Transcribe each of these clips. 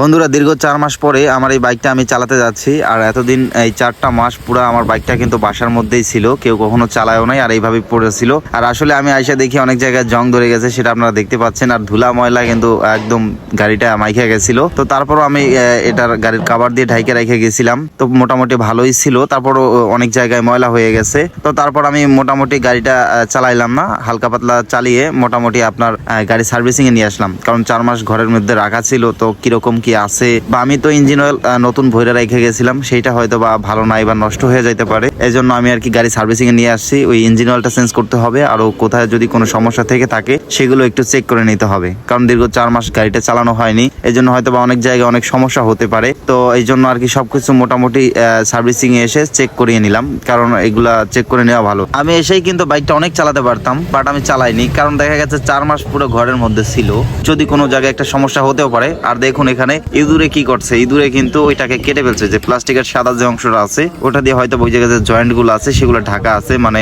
বন্ধুরা, দীর্ঘ চার মাস পরে আমার এই বাইকটা আমি চালাতে যাচ্ছি, আর এতদিন এই চারটা মাস পুরো আমার বাইকটা কিন্তু বাসার মধ্যেই ছিল, কেউ কখনো চালায়ও নাই, আর এইভাবেই পড়েছিল আর আসলে আমি আইসা দেখি অনেক জায়গায় জং ধরে গেছে, সেটা আপনারা দেখতে পাচ্ছেন, আর ধুলা ময়লা কিন্তু একদম গাড়িটা মাইখে গেছিল। তো তারপরও আমি এটার গাড়ির কাবার দিয়ে ঢাইকে রেখে গেছিলাম, তো মোটামুটি ভালোই ছিল, তারপরও অনেক জায়গায় ময়লা হয়ে গেছে। তো তারপর আমি মোটামুটি গাড়িটা চালাইলাম না, হালকা পাতলা চালিয়ে মোটামুটি আপনার গাড়ি সার্ভিসিং এ নিয়ে আসলাম, কারণ চার মাস ঘরের মধ্যে রাখা ছিল, তো কীরকম কি আছে? বা আমি তো ইঞ্জিন অয়েল নতুন ভরে রেখে গেছিলাম, সেইটা হয়তো বা ভালো নাই বা নষ্ট হয়ে যাইতে পারে। এই জন্য আমি আর কি গাড়ি সার্ভিসিং এ নিয়ে আসছি। ওই ইঞ্জিন অয়েলটা চেঞ্জ করতে হবে, আর কোথায় যদি কোনো সমস্যা থেকে থাকে, সেগুলো একটু চেক করে নিতে হবে। কারণ দীর্ঘ চার মাস গাড়িটা চালানো হয়নি এই জন্য হয়তো বা অনেক জায়গায় অনেক সমস্যা হতে পারে। তো এই জন্য আর কি সবকিছু মোটামুটি সার্ভিসিং এ এসে চেক করিয়ে নিলাম, কারণ এগুলা চেক করে নেওয়া ভালো। আমি এসেই কিন্তু বাইকটা অনেক চালাতে পারতাম বাট আমি চালাইনি, কারণ দেখা গেছে চার মাস পুরো ঘরের মধ্যে ছিল। যদি কোনো জায়গায় একটা সমস্যা হতেও পারে, আর দেখুন এখানে ইঁদুরে কি করছে? ইঁদুরে কিন্তু ওইটাকে কেটে ফেলছে যে প্লাস্টিকের সাদা যে অংশটা আছে, ওটা দিয়ে হয়তো ওই জায়গায় যে জয়েন্টগুলো আছে, সেগুলো ঢাকা আছে মানে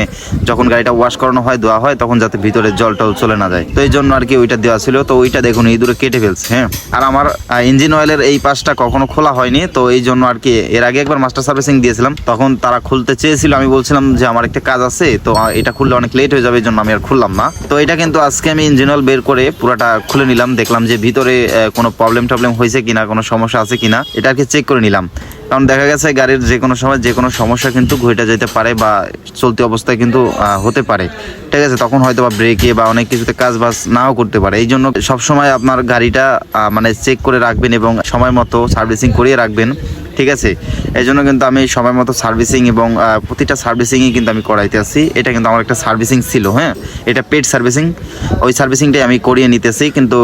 যখন গাড়িটা ওয়াশ করানো হয়, ধোয়া হয়, তখন যাতে ভিতরে জল টল চলে না যায়। তো এই জন্য আর কি ওইটা দেওয়া ছিল। তো ওইটা দেখুন, ইঁদুরে কেটে ফেলছে হ্যাঁ। আর আমার ইঞ্জিন অয়েলের এই পাশটা কখনো খোলা হয়নি, তো এই জন্য আর কি এর আগে একবার মাস্টার সার্ভিসিং দিয়েছিলাম। তখন তারা খুলতে চেয়েছিল, আমি বলছিলাম যে আমার একটা কাজ আছে, তো এটা খুললে অনেক লেট হয়ে যাবে, এই জন্য আমি আর খুললাম না। তো এটা কিন্তু আজকে আমি ইঞ্জিন অয়েল বের করে পুরোটা খুলে নিলাম, দেখলাম যে ভিতরে কোনো প্রবলেম টবলেম হয়েছে কিনা কোনো সমস্যা আছে কিনা এটা আর কি চেক করে নিলাম। কারণ দেখা গেছে গাড়ির যে কোনো সময়, যে কোনো সমস্যা কিন্তু ঘটে যেতে পারে বা চলতি অবস্থায় কিন্তু হতে পারে। ঠিক আছে, তখন হয়তো বা ব্রেকে বা অনেক কিছুতে কাজ বাজ নাও করতে পারে। এই জন্য সবসময় আপনার গাড়িটা মানে চেক করে রাখবেন এবং সময় মতো সার্ভিসিং করিয়ে রাখবেন। ঠিক আছে? এই জন্য কিন্তু আমি সময় মতো সার্ভিসিং এবং প্রতিটা সার্ভিসিংই কিন্তু আমি করাইতে আসি। এটা কিন্তু আমার একটা সার্ভিসিং ছিল হ্যাঁ? এটা পেড সার্ভিসিং ওই সার্ভিসিংটাই আমি করিয়ে নিতেছি কিন্তু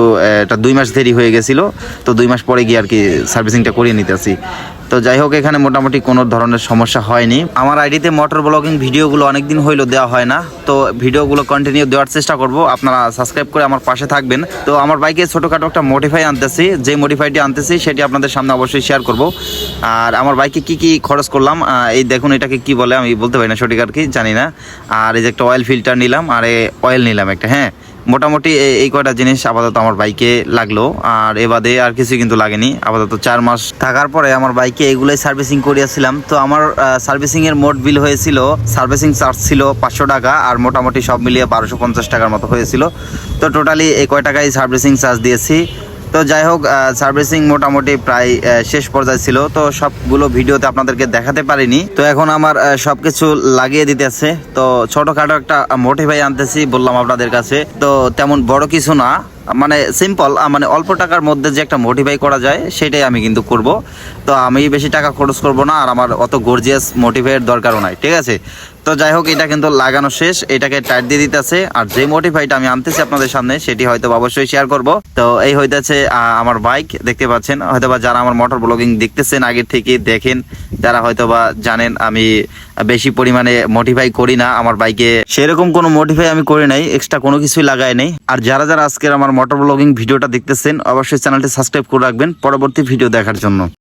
এটা দুই মাস দেরি হয়ে গেছিল। তো দুই মাস পরে গিয়ে আর কি সার্ভিসিংটা করিয়ে নিতেছি তো যাই হোক, এখানে মোটামুটি কোনো ধরনের সমস্যা হয়নি। আমার আইডিতে মোটর ব্লগিং ভিডিওগুলো অনেকদিন হইল দেওয়া হয় না। তো ভিডিওগুলো কন্টিনিউ দেওয়ার চেষ্টা করব। আপনারা সাবস্ক্রাইব করে আমার পাশে থাকবেন। তো আমার বাইকে ছোটোখাটো একটা মডিফাই আনতেছি। যে মডিফাইটি আনতেছি, সেটি আপনাদের সামনে অবশ্যই শেয়ার করব। আর আমার বাইকে কি কি খরচ করলাম? এই দেখুন, এটাকে কি বলে? আমি বলতে পারি না সঠিক আর কি, জানি না। আর এই যে একটা অয়েল ফিল্টার নিলাম, আর অয়েল নিলাম একটা হ্যাঁ। মোটামুটি এই কয়টা জিনিস আপাতত আমার বাইকে লাগল। আর এ বাদে আর কিছু কিন্তু লাগেনি। আপাতত চার মাস থাকার পরে আমার বাইকে এগুলোই সার্ভিসিং করিয়াছিলাম। তো আমার সার্ভিসিং এর মোট বিল হয়েছিল, সার্ভিসিং চার্জ ছিল পাঁচশো টাকা, আর মোটামুটি সব মিলিয়ে বারোশো পঞ্চাশ টাকার মতো হয়েছিল। তো টোটালি এই কয় টাকায় সার্ভিসিং চার্জ দিয়েছি। তো যাই হোক সার্ভিসিং মোটামুটি প্রায় শেষ পর্যায়ে ছিল। তো সবগুলো ভিডিওতে আপনাদেরকে দেখাতে পারিনি। তো এখন আমার আহ, সবকিছু লাগিয়ে দিতেছে। তো ছোটখাটো একটা মোটিভাই আনতেছি বললাম আপনাদের কাছে। তো তেমন বড় কিছু না। মানে সিম্পল মানে অল্প টাকার মধ্যে যে একটা মোটিভাই করা যায় সেটাই আমি কিন্তু করব। তো আমি বেশি টাকা খরচ করব না আর আমার অত গর্জিয়াস মোটিভাইয়ের দরকারও নাই ঠিক আছে? তো যাই হোক, এটা কিন্তু লাগানো শেষ। এটাকে টাইট দিয়ে দিতেছে। আর যে মোটিফাইটা আমি আনতেছি আপনাদের সামনে, সেটি হয়তো অবশ্যই শেয়ার করব। তো এই হইতেছে আমার বাইক দেখতে পাচ্ছেন হয়তো বা যারা আমার মোটর ব্লগিং দেখতেছেন আগের থেকে, দেখেন যারা হয়তো বা জানেন আমি বেশি পরিমাণে মডিফাই করি না। আমার বাইকে সেরকম কোনো মডিফাই আমি করি নাই এক্সট্রা কোনো কিছুই লাগাই নাই। আর যারা যারা আজকের আমার মোটর ব্লগিং ভিডিওটা দেখতেছেন, অবশ্যই চ্যানেলটি সাবস্ক্রাইব করে রাখবেন। পরবর্তী ভিডিও দেখার জন্য।